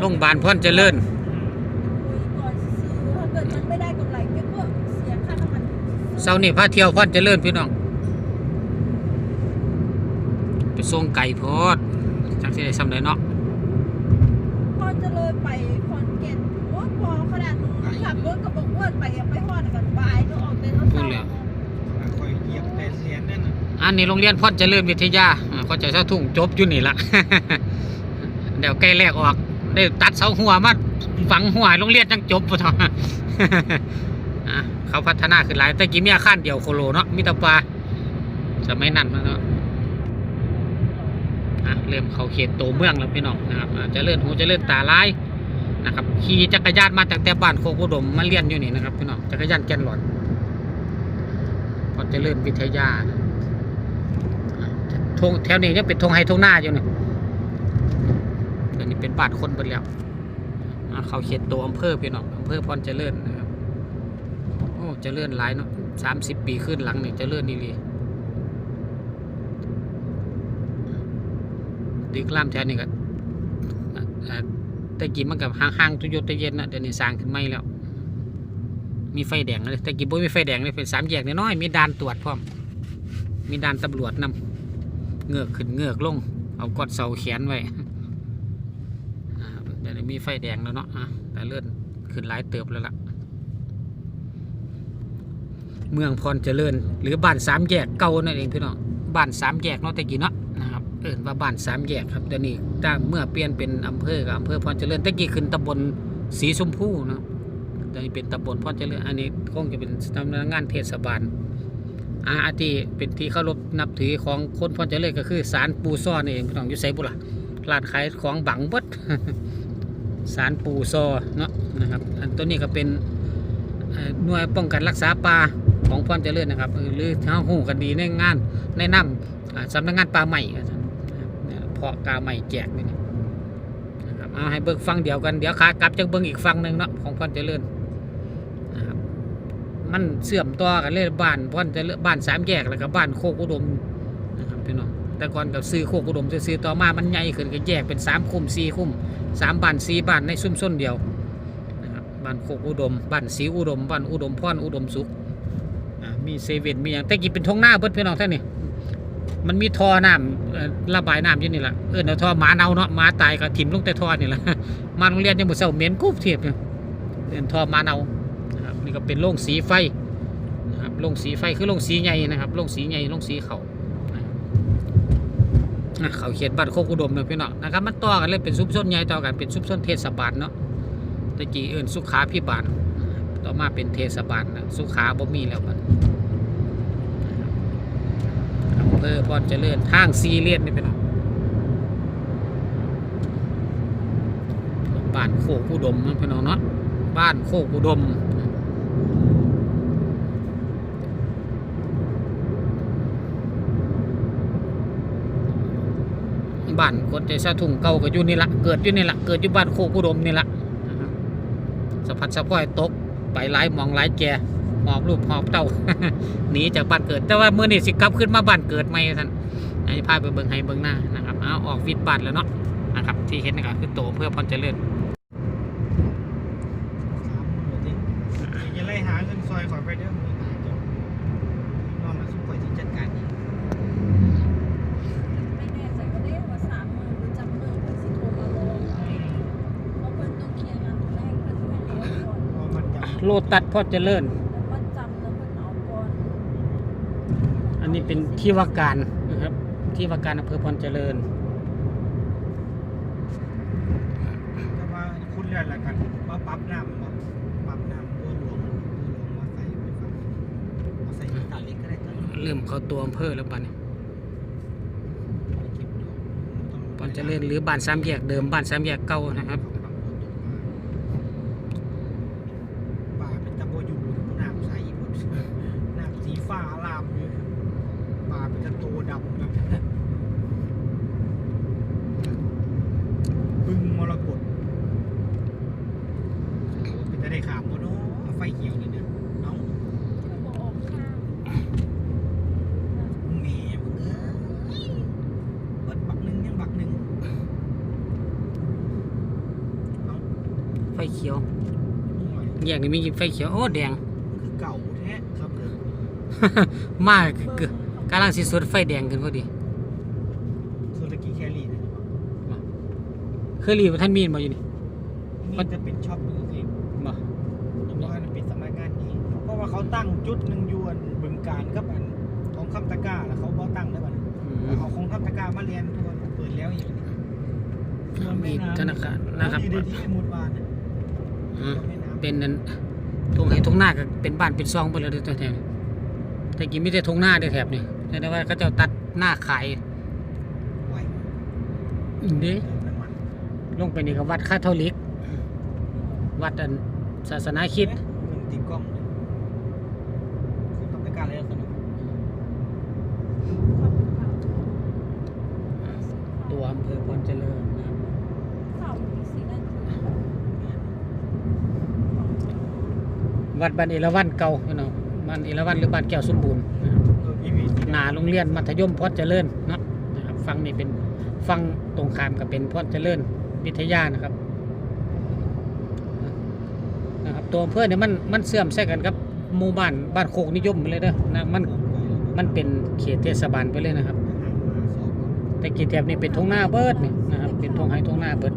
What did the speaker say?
โรงพยาบาลพรเจริญคุยก่อนซื้อถ้าเกิดมันไม่ได้กำไรแกก็เสียค่าน้ำมันเสาร์นี้พาเที่ยวพรเจริญพี่น้องไปส่งไก่โพดจักสิได้ซ้ำได้เนาะพอจะเลยไปคอนเกนโอ้พอขนาดหนูขับรถกับบอกว่าไปยังไปฮอดกันบายก็ออกเดินรถพูดแล้วคอยเหยียบแต่เสียนนั่นน่ะอันนี้โรงเรียนพรเจริญวิทยาอ่าเขาใจะเสาทุ่งจบอยู่นี่ละ เดี๋ยวใกล้แรกออก ได้ตัดเสาหัวมาฝังหัวโรงเรียนจังจบปะทออะเขาพัฒนาขึ้นหลายแต่กี้มีอาคารเดียวโคโลเนาะมีแตะปลาสมัยนั้นเนาะเริ่มเขาเขตโตเมืองแล้วพี่น้องนะครับอะเจริญหูจะเจริญตาลายนะครับขี่จักรยานมาจากแต่บ้านโคกุดมมาเรียนอยู่นี่นะครับพี่น้องจักรยานแกนหลอนพอเจริญวิทยาอะทงแถวนี้ยังเป็นทงไฮทงหน้าอยู่นี่ย นี้เป็นบานคนหมดแล้วเขาเขตตัวอำเภอพี่น้องอำเภอพรเจริญนะครับโอ้เจริญหลายเนาะสามสิบปีขึ้นหลังนี่เจริญนี่เลยตึกรามแถวนี้ก็อะอะแต่กี้มันกับห้างๆทุยศตะเย็นนะเดี๋ยวนี้สร้างขึ้นไม่แล้ว มีไฟแดงเลยแต่กี้บ่มีไฟแดงเลยเป็นสามแยกน้อยมีด่านตรวจพร้อม มีด่านตำรวจนำเงือกขึ้นเงือกลง เอากอดเสาแขนไว้ เดี๋ยวนี้มีไฟแดงแล้วเนาะอะแต่เลื่อนขึ้นหลายเติบแล้วล่ะ เมืองพรเจริญ หรือบ้านสามแยกเก่านั่นเองพี่น้องบ้านสามแยกเนาะต่กี้เนาะนะครับเอินว่าบ้านสามแยกครับเดี๋ยวนี้ถ้าเมื่อเปลี่ยนเป็นอำเภอกับอำเภอพรเจริญต่กี้ขึ้นตำบลสีชมพูนะเดี๋ยวนี้เป็นตำบลพรเจริญอันนี้คงจะเป็นสำนักงานเทศบาลอาอาที่เป็นที่เคารพนับถือของคนพรเจริญก็คือศาลปูซ้อนี่เองพี่น้องอยู่ไสบุล่ะร้านขายของบังบด ศาลปูซอเนาะนะครับอันตัวนี้ก็เป็นหน่วยป้องกันรักษาป่าของพรเจริญนะครับหรือท้าหูกันดีในงานในน้ำอ่าสำนักงานป่าใหม่เพาะกาใหม่แจกนี่นะครับเอาให้เบิกฟังเดียวกันเดี๋ยวขากลับจะเบิ่งอีกฟังหนึ่งเนาะของพรเจริญนะครับมันเสื่อมต่อกันเลยบ้านพรเจริญบ้านสามแยกแล้วก็บ้านโคกอุดมนะครับพี่น้อง แต่ก่อนกับซื้อโคกอุดมซื้อต่อมามันใหญ่ขึ้นก็แยกเป็นสามคุ้มสี่คุ้มสามบ้านสี่บ้านในซุ่มส้นเดียวนะครับบ้านโคกอุดมบ้านสีอุดมบ้านอุดมพรอุดมสุขมีเซเว่นมีอย่างแต่กี้เป็นทงหน้าเบิดพี่น้องท่านนี่มันมีท่อน้ำระบายน้ำอยู่นี่แหละเออเดี๋ยวท่อหมาเน่าเนาะหมาตายก็ถิ่มลงแต่ท่อนี่แหละมาโรงเรียนยังหมดเสาเหม็นกุ๊บเทียบเนี่ยเป็นท่อหมาเน่านะครับนี่ก็เป็นโรงสีไฟนะครับโรงสีไฟคือโรงสีใหญ่นะครับโรงสีใหญ่โรงสีเขา อะเขาเขียนบ้านโคกอุดมเลยพี่น้องนะครับมันต่อกันเลยเป็นซุปส้นใหญ่ต่อกันเป็นซุปส้นเทศบาลเนาะตะกี้เอิ้นสุขาพิบาลต่อมาเป็นเทศบาลนะสุขาบ่มีแล้วบัดอำเภอพรเจริญทางซีเรียสนี่พี่น้องบ้านโคกอุดมนะพี่น้องเนาะบ้านโคกอุดม บ้านคนใจสะทุ่งเก่าก็อยู่นี่ละเกิดอยู่นี่ละเกิดอยู่บ้านโคกุดมนี่ละนะครับสะพัดสะพ้อยตกไปหลายมองหลายแก่หอบรูปหอบเต้าหนีจากบ้านเกิด แต่ว่าเมื่อนี่สิกลับขึ้นมาบ้านเกิดใหมท่านอันนี้พาไปเบิ่งให้เบิ่งหน้านะครับเอาออกวิดบ้านแล้วเนาะนะครับ ที่เห็นนะครับคือโตเพื่อพรเจริญสามมือดิอย่าไล่หาเงินซอยขอไปเด้อมือหาเจ้านอนมาสู้ข่อยที่จัดการนี่ ไม่แน่ใจว่าได้ว่าสามหมื่นหรือจำหมื่นเพิ่นสิโทรมาลงเพราะเพิ่นต้องเคลียร์งานตัวแรกเพิ่นไปแล้วก่อน พอมันจับ โลตัดพรเจริญแล้วมันจำแล้วเพิ่นเอาก่อนอันนี้เป็นที่ว่าการนะครับ ที่ว่าการอำเภอพรเจริญ แต่ว่าคุณเรียนอะไรกันมาปรั๊บน้ำมาปรั๊บน้ำตัวหลวงตัวหลวงมาใส่ไปฟังเอาใส่ตาเล็กก็ได้ตาเล็กเริ่มเข้าตัวอำเภอแล้วบ้านนี้เก็บดอกต้อง พรเจริญหรือบ้านสามแยกเดิมบ้านสามแยกเก่านะครับ ป่าเป็นตะโบอยู่น้ำใสหมดน้ำสีฟ้าอลามเลยป่า เป็นตะโตดำแบบบึงมรกตโอ้เป็นจะได้ขามวะเนาะไฟเขียวนี่เนี่ยเอ้าเพิ่นบอกออกข้างแหม่มึงเอ้ยเบิดบักหนึ่งยังบักหนึ่งเขียวแยกนี่มีไฟเขียว โอ้ แดง คือเก่าแท้ครับเลย มากคือ กำลังสิสุดไฟแดงขึ้นพอดีสุรกีแคลรี่นะเคยรีบท่านมีนบ่อยู่นี่นี่จะเป็นช็อปมือเองบ่เพราะว่ามันเป็นสำนักงานนี้เพราะว่าเขาตั้งจุดหนึ่งอยวนบึงการกับอันของคำตะกร้าแล้วเขาบ่ตั้งได้บัดอืมเอาของคำตะกร้ามาเรียนทุกคนเปิดแล้วอย่างนี้มีธนาคารนะครับอยู่ในที่มุดวานเนี่ยอืมแม่น้ำเป็นนั้นทงไห้ทงหน้าก็เป็นบ้านเป็นซองไปแล้วเด้อแถวนี้แต่กี้มีแต่ทงหน้าเด้อแถบนี่ แต่ว่าเขาเจ้าตัดหน้าขายไหวอืมเด้เติมน้ำมันลงไปนี่ก็วัดคาทอลิก วัดอันศาสนาคริดเงินติดกล้องเลยของคำตะกร้าเลยสนุกตัวอำเภอพรเจริญนะครับเสามีสีนั่นคือวัดบ้านเอราวัณเก่าพี่น้องบ้านเอราวัณหรือบ้านแก้วสมบูรณ์นะครับเออ EV สี หนาโรงเรียนมัธยมพรเจริญเนาะนะครับฟังนี่เป็นฟังตรงข้ามกับเป็นพรเจริญวิทยานะครับนะครับตัวอำเภอเนี่ยมันมันเสื่อมใส่กันกับหมู่บ้านบ้านโคกนิยมไปเลยเด้อนะมันมันเป็นเขตเทศบาลไปเลยนะครับ แต่กีแถบนี่เป็นทงหน้าเบิดนี่นะครับเป็นทงไห้ทงหน้าเบิด